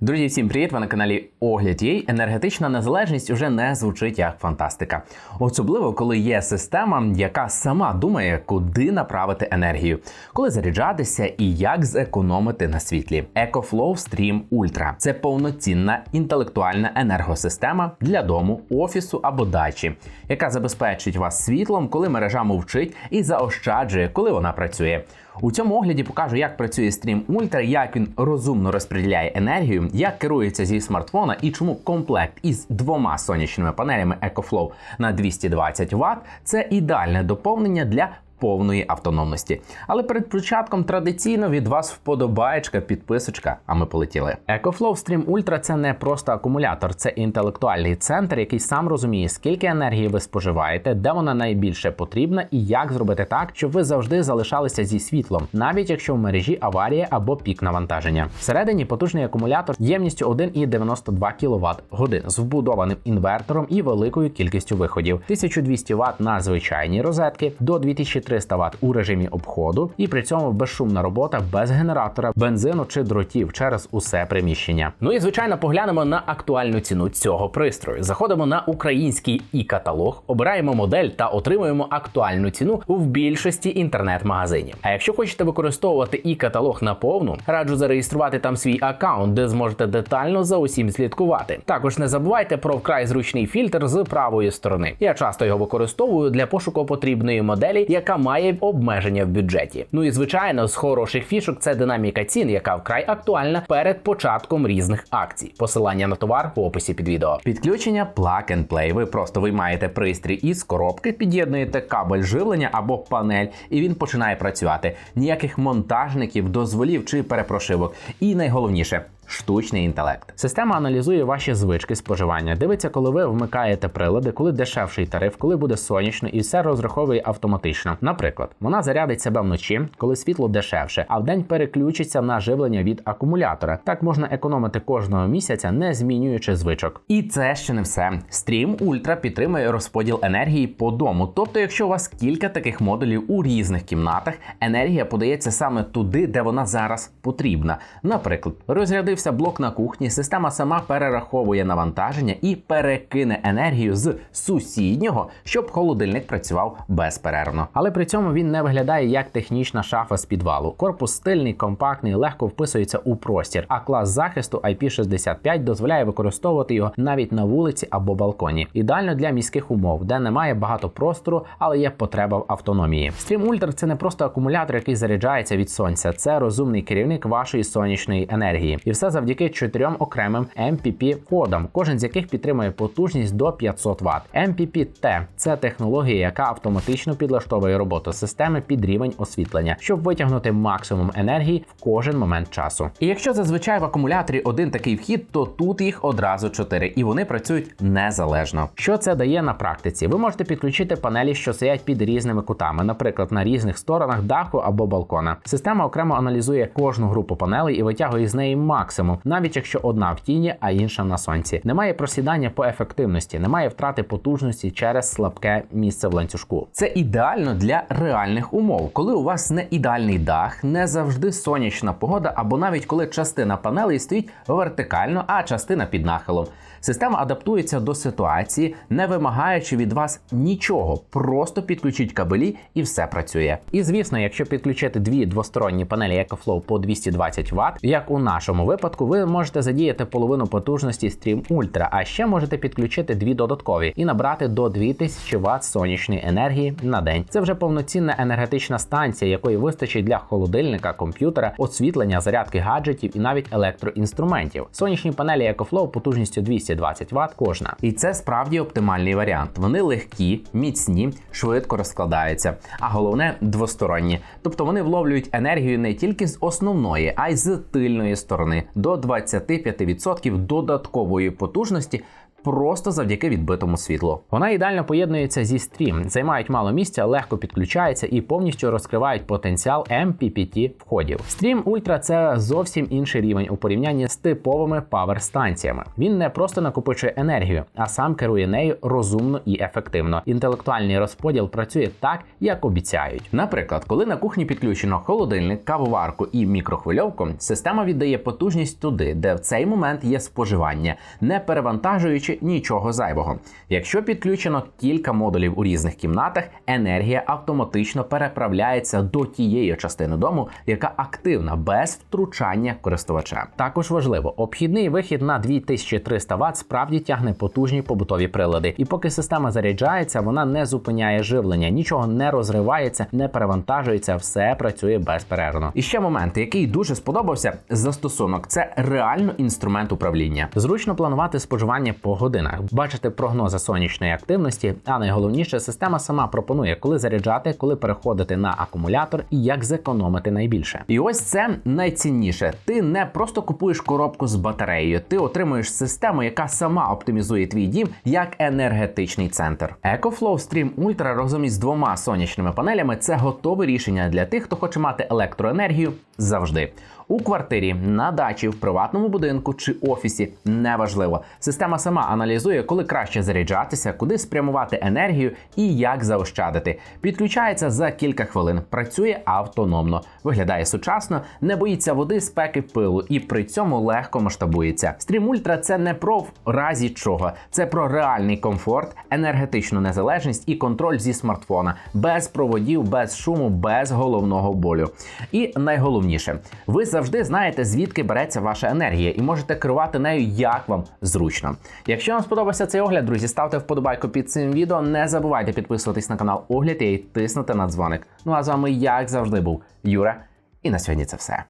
Друзі, всім привіт! Ви на каналі Огляд Єй. Енергетична незалежність уже не звучить як фантастика. Особливо, коли є система, яка сама думає, куди направити енергію, коли заряджатися і як зекономити на світлі. EcoFlow Stream Ultra – це повноцінна інтелектуальна енергосистема для дому, офісу або дачі, яка забезпечить вас світлом, коли мережа мовчить, і заощаджує, коли вона працює. У цьому огляді покажу, як працює Stream Ultra, як він розумно розподіляє енергію, як керується зі смартфона і чому комплект із двома сонячними панелями EcoFlow на 220 Вт – це ідеальне доповнення для повної автономності. Але перед початком традиційно від вас вподобаєчка, підписочка, а ми полетіли. EcoFlow Stream Ultra – це не просто акумулятор, це інтелектуальний центр, який сам розуміє, скільки енергії ви споживаєте, де вона найбільше потрібна, і як зробити так, щоб ви завжди залишалися зі світлом, навіть якщо в мережі аварія або пік навантаження. Всередині потужний акумулятор ємністю 1,92 кВт годин з вбудованим інвертором і великою кількістю виходів: 1200 Вт на звичайній розетки до 2000 300 Вт у режимі обходу, і при цьому безшумна робота без генератора, бензину чи дротів через усе приміщення. Ну і звичайно, поглянемо на актуальну ціну цього пристрою. Заходимо на український і каталог, обираємо модель та отримуємо актуальну ціну в більшості інтернет-магазинів. А якщо хочете використовувати і каталог на повну, раджу зареєструвати там свій аккаунт, де зможете детально за усім слідкувати. Також не забувайте про вкрай зручний фільтр з правої сторони. Я часто його використовую для пошуку потрібної моделі, яка має обмеження в бюджеті. Ну і звичайно, з хороших фішок це динаміка цін, яка вкрай актуальна перед початком різних акцій. Посилання на товар в описі під відео. Підключення Plug and Play. Ви просто виймаєте пристрій із коробки, під'єднуєте кабель живлення або панель, і він починає працювати. Ніяких монтажників, дозволів чи перепрошивок. І найголовніше штучний інтелект. Система аналізує ваші звички споживання, дивиться, коли ви вмикаєте прилади, коли дешевший тариф, коли буде сонячно, і все розраховує автоматично. Наприклад, вона зарядить себе вночі, коли світло дешевше, а вдень переключиться на живлення від акумулятора. Так можна економити кожного місяця, не змінюючи звичок. І це ще не все. Stream Ultra підтримує розподіл енергії по дому. Тобто, якщо у вас кілька таких модулів у різних кімнатах, енергія подається саме туди, де вона зараз потрібна. Наприклад, розрядив З'явився блок на кухні, система сама перераховує навантаження і перекине енергію з сусіднього, щоб холодильник працював безперервно. Але при цьому він не виглядає як технічна шафа з підвалу. Корпус стильний, компактний, легко вписується у простір, а клас захисту IP65 дозволяє використовувати його навіть на вулиці або балконі. Ідеально для міських умов, де немає багато простору, але є потреба в автономії. Stream Ultra – це не просто акумулятор, який заряджається від сонця, це розумний керівник вашої сонячної енергії. І все все завдяки чотирьом окремим MPP кодам, кожен з яких підтримує потужність до 500 Вт. MPP-T – це технологія, яка автоматично підлаштовує роботу системи під рівень освітлення, щоб витягнути максимум енергії в кожен момент часу. І якщо зазвичай в акумуляторі один такий вхід, то тут їх одразу чотири, і вони працюють незалежно. Що це дає на практиці? Ви можете підключити панелі, що стоять під різними кутами, наприклад, на різних сторонах даху або балкона. Система окремо аналізує кожну групу панелей і витягує з неї максимум максимум, навіть якщо одна в тіні, а інша на сонці. Немає просідання по ефективності, немає втрати потужності через слабке місце в ланцюжку. Це ідеально для реальних умов, коли у вас не ідеальний дах, не завжди сонячна погода, або навіть коли частина панелей стоїть вертикально, а частина під нахилом. Система адаптується до ситуації, не вимагаючи від вас нічого. Просто підключіть кабелі і все працює. І звісно, якщо підключити дві двосторонні панелі EcoFlow по 220 Вт, як у нашому випадку, ви можете задіяти половину потужності Stream Ultra, а ще можете підключити дві додаткові і набрати до 2000 Вт сонячної енергії на день. Це вже повноцінна енергетична станція, якої вистачить для холодильника, комп'ютера, освітлення, зарядки гаджетів і навіть електроінструментів. Сонячні панелі EcoFlow потужністю 200 220 Вт кожна. І це справді оптимальний варіант. Вони легкі, міцні, швидко розкладаються, а головне двосторонні. Тобто вони вловлюють енергію не тільки з основної, а й з тильної сторони до 25% додаткової потужності просто завдяки відбитому світлу. Вона ідеально поєднується зі стрім, займають мало місця, легко підключаються і повністю розкривають потенціал MPPT входів. Stream Ultra – це зовсім інший рівень у порівнянні з типовими павер-станціями. Він не просто накопичує енергію, а сам керує нею розумно і ефективно. Інтелектуальний розподіл працює так, як обіцяють. Наприклад, коли на кухні підключено холодильник, кавоварку і мікрохвильовку, система віддає потужність туди, де в цей момент є споживання, не перевантажуючи нічого зайвого. Якщо підключено кілька модулів у різних кімнатах, енергія автоматично переправляється до тієї частини дому, яка активна без втручання користувача. Також важливо, обхідний вихід на 2300 Вт справді тягне потужні побутові прилади, і поки система заряджається, вона не зупиняє живлення, нічого не розривається, не перевантажується, все працює безперервно. І ще момент, який дуже сподобався, застосунок це реально інструмент управління. Зручно планувати споживання по годинах, бачити прогнози сонячної активності, а найголовніше, система сама пропонує, коли заряджати, коли переходити на акумулятор і як зекономити найбільше. І ось це найцінніше. Ти не просто купуєш коробку з батареєю, ти отримуєш систему, яка сама оптимізує твій дім як енергетичний центр. EcoFlow Stream Ultra разом із двома сонячними панелями це готове рішення для тих, хто хоче мати електроенергію завжди. У квартирі, на дачі, в приватному будинку чи офісі неважливо. Система сама аналізує, коли краще заряджатися, куди спрямувати енергію і як заощадити. Підключається за кілька хвилин, працює автономно, виглядає сучасно, не боїться води, спеки, пилу і при цьому легко масштабується. Stream Ultra – це не про в разі чого, це про реальний комфорт, енергетичну незалежність і контроль зі смартфона, без проводів, без шуму, без головного болю. І найголовніше, ви завжди знаєте, звідки береться ваша енергія, і можете керувати нею як вам зручно. Якщо вам сподобався цей огляд, друзі, ставте вподобайку під цим відео. Не забувайте підписуватись на канал Огляд і тиснути на дзвоник. Ну а з вами, як завжди, був Юра. І на сьогодні це все.